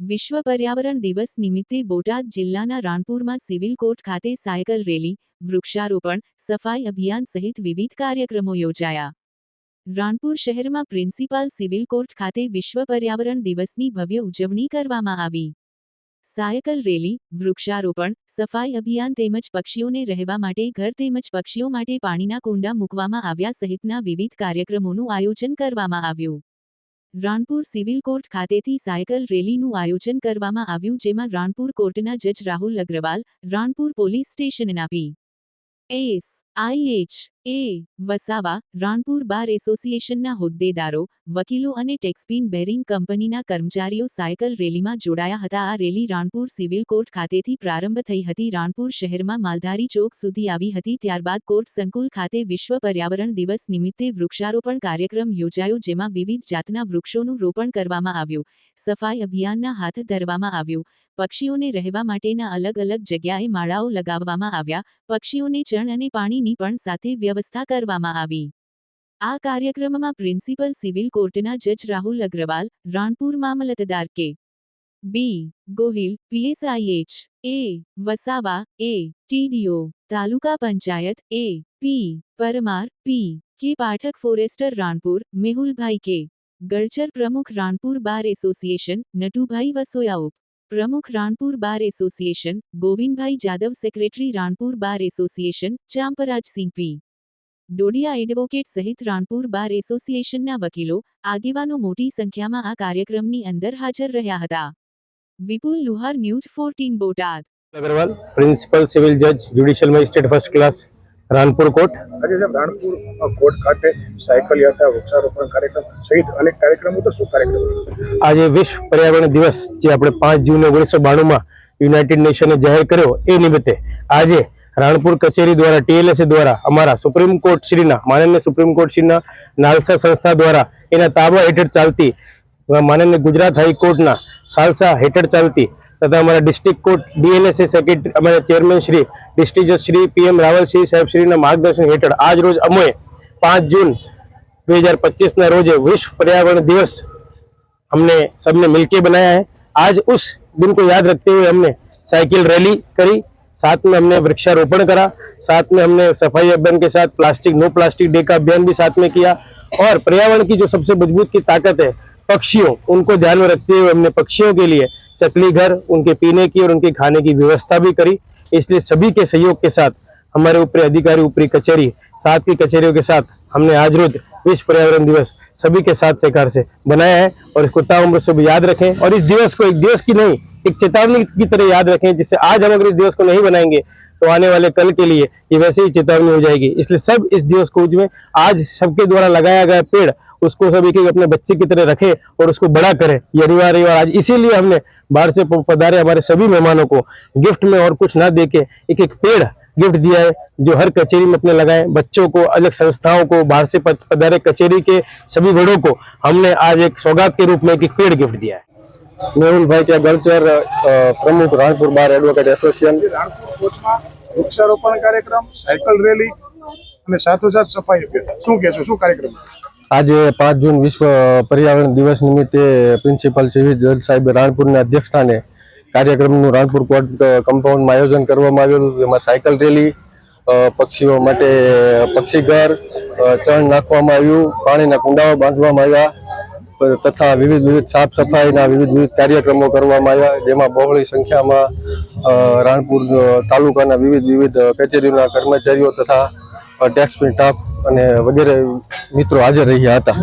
વિશ્વ પર્યાવરણ દિવસ નિમિત્તે બોટાદ જિલ્લાના રાણપુરમાં સિવિલ કોર્ટ ખાતે સાયકલ રેલી, વૃક્ષારોપણ, સફાઈ અભિયાન સહિત વિવિધ કાર્યક્રમો યોજાયા. રાણપુર શહેરમાં પ્રિન્સિપાલ સિવિલ કોર્ટ ખાતે વિશ્વ પર્યાવરણ દિવસની ભવ્ય ઉજવણી કરવામાં આવી. સાયકલ રેલી, વૃક્ષારોપણ, સફાઈ અભિયાન તેમજ પક્ષીઓને રહેવા માટે ઘર તેમજ પક્ષીઓ માટે પાણીના કુંડા મૂકવામાં આવ્યા સહિતના વિવિધ કાર્યક્રમોનું આયોજન કરવામાં આવ્યું. રાણપુર સિવિલ કોર્ટ ખાતેથી સાયકલ રેલીનું આયોજન કરવામાં આવ્યું જેમાં રાણપુર કોર્ટના જજ રાહુલ અગ્રવાલ, રાણપુર પોલીસ સ્ટેશનના P. S. I H A Vasava, Ranpur bar એસોસિએશનના હોદ્દેદારો, વકીલો અને ટેક્સપીન બેરિંગ કંપનીના કર્મચારીઓ સાયકલ રેલીમાં જોડાયા હતા. આ રેલી રાણપુર સિવિલ કોર્ટ ખાતેથી પ્રારંભ થઈ હતી. રાણપુર શહેરમાં માલધારી ચોક સુધી આવી હતી. ત્યારબાદ કોર્ટ સંકુલ ખાતે વિશ્વ પર્યાવરણ દિવસ નિમિત્તે વૃક્ષારોપણ કાર્યક્રમ યોજાયો, જેમાં વિવિધ જાતના વૃક્ષોનું રોપણ કરવામાં આવ્યું. સફાઈ અભિયાનના હાથ ધરવામાં આવ્યું. પક્ષીઓને રહેવા માટેના અલગ અલગ જગ્યાએ માળાઓ લગાવવામાં આવ્યા. પક્ષીઓને ચણ અને પાણીની પણ સાથે વ્યવસ્થા કરવામાં આવી. આ કાર્યક્રમમાં પ્રિન્સિપલ સિવિલ કોર્ટના જજ રાહુલ અગ્રવાલ, રાણપુર મામલતદાર K. B. Gohil P S I H A. Vasava, A. T D O taluka panchayat, A. P. Parmar, P. K. Pathak forester Ranpur, Mehulbhai K. Galchar પ્રમુખ રાણપુર બાર એસોસિએશન, નટુભાઈ વસોયાઉપ પ્રમુખ Ranpur bar association, Govindbhai Jadav secretary Ranpur bar association Champrajsinh P. Dodiya advocate સહિત Ranpur bar એસોસિએશનના વકીલો, આગેવાનો મોટી સંખ્યામાં આ કાર્યક્રમની અંદર હાજર રહ્યા હતા. Vipul Luhar news fourteen Botad. Agrawal, principal civil જજ, judicial magistrate first class. Ranpur court આજે સાહેબ રાણપુર કોટ ખાતે સાયકલ યાત્રા વૃક્ષારોપણ કાર્યક્રમ સહિત અનેક કાર્યક્રમો તો શું કાર્યક્રમ? આજે વિશ્વ પર્યાવરણ દિવસ જે આપણે પાંચ જૂન ઓગણીસો બાણુંમાં યુનાઇટેડ નેશને જાહેર કર્યો એ નિમિત્તે આજે રાણપુર કચેરી દ્વારા ટીએલએસએ દ્વારા અમારા સુપ્રીમ કોર્ટ શ્રીના માનનીય સુપ્રીમ કોર્ટ શ્રીના નાલસા સંસ્થા દ્વારા એના તાબા હેઠળ ચાલતી માનનીય ગુજરાત હાઈકોર્ટના સાલસા હેઠળ ચાલતી તથા અમારા ડિસ્ટ્રિક્ટ કોર્ટ ડીએલએસએ સેક્રેટરી અમારા ચેરમેન શ્રી ડિસ્ટ્રિક્ટ જજ શ્રી પીએમ રાવલસિંહ સાહેબ શ્રીના માર્ગદર્શન હેઠળ આજ રોજ અમે પાંચ જૂન दो हजार पच्चीस में रोज विश्व पर्यावरण दिवस हमने सबने मिलके बनाया है आज उस दिन को याद रखते हुए हमने साइकिल रैली करी साथ में हमने वृक्षारोपण करा साथ में हमने सफाई अभियान के साथ प्लास्टिक नो प्लास्टिक डे का अभियान भी साथ में किया और पर्यावरण की जो सबसे मजबूत की ताकत है पक्षियों उनको ध्यान में रखते हुए हमने पक्षियों के लिए चकली घर, उनके पीने की और उनके खाने की व्यवस्था भी करी। इसलिए सभी के सहयोग के साथ, हमारे ऊपरी अधिकारी, ऊपरी कचहरी, साथ की कचहरियों के साथ हमने आज रोज विश्व पर्यावरण दिवस सभी के साथ सहकार से बनाया है। और इसको ताउम्र से भी याद रखें और इस दिवस को एक दिवस की नहीं, एक चेतावनी की तरह याद रखें जिससे आज हम अगर इस दिवस को नहीं बनाएँगे तो आने वाले कल के लिए ये वैसे ही चेतावनी हो जाएगी। इसलिए सब इस दिवस को उजमें आज सबके द्वारा लगाया गया पेड़, उसको सब एक एक अपने बच्चे की तरह रखे और उसको बड़ा करें। ये अनिवार्य और आज इसीलिए हमने बाहर से पधारे हमारे सभी मेहमानों को गिफ्ट में और कुछ ना दे एक एक पेड़ गिफ्ट दिया है, जो हर कचेरी में अपने लगाए। बच्चों को, अलग संस्थाओं को, बाहर से पध- पधारे कचेरी के सभी बड़ों को हमने आज एक सौगात के रूप में एक पेड़ गिफ्ट दिया है। મેહુલભાઈ ત્યાં ગળચર પ્રમુખ રાણપુર બાર એડવોકેટ એસોસિએશન વૃક્ષારોપણ કાર્યક્રમ સાયકલ રેલી અને સાથોસાથ સફાઈ શું કહેશો? શું કાર્યક્રમ? આજે પાંચ જૂન વિશ્વ પર્યાવરણ દિવસ નિમિત્તે પ્રિન્સિપાલ સિવિલ જજ સાહેબ રાણપુરના અધ્યક્ષસ્થાને કાર્યક્રમનું રાણપુર કોર્ટ કમ્પાઉન્ડમાં આયોજન કરવામાં આવ્યું હતું. જેમાં સાયકલ રેલી પક્ષીઓ માટે પક્ષીઘર ચણ નાખવામાં આવ્યું પાણીના કુંડાઓ બાંધવામાં આવ્યા. તથા વિવિધ વિવિધ સાફ સફાઈના વિવિધ વિવિધ કાર્યક્રમો કરવામાં આવ્યા, જેમાં બહોળી સંખ્યામાં રાણપુર તાલુકાના વિવિધ વિવિધ કચેરીઓના કર્મચારીઓ તથા ટેક્સ સ્ટાફ અને વગેરે મિત્રો હાજર રહ્યા હતા.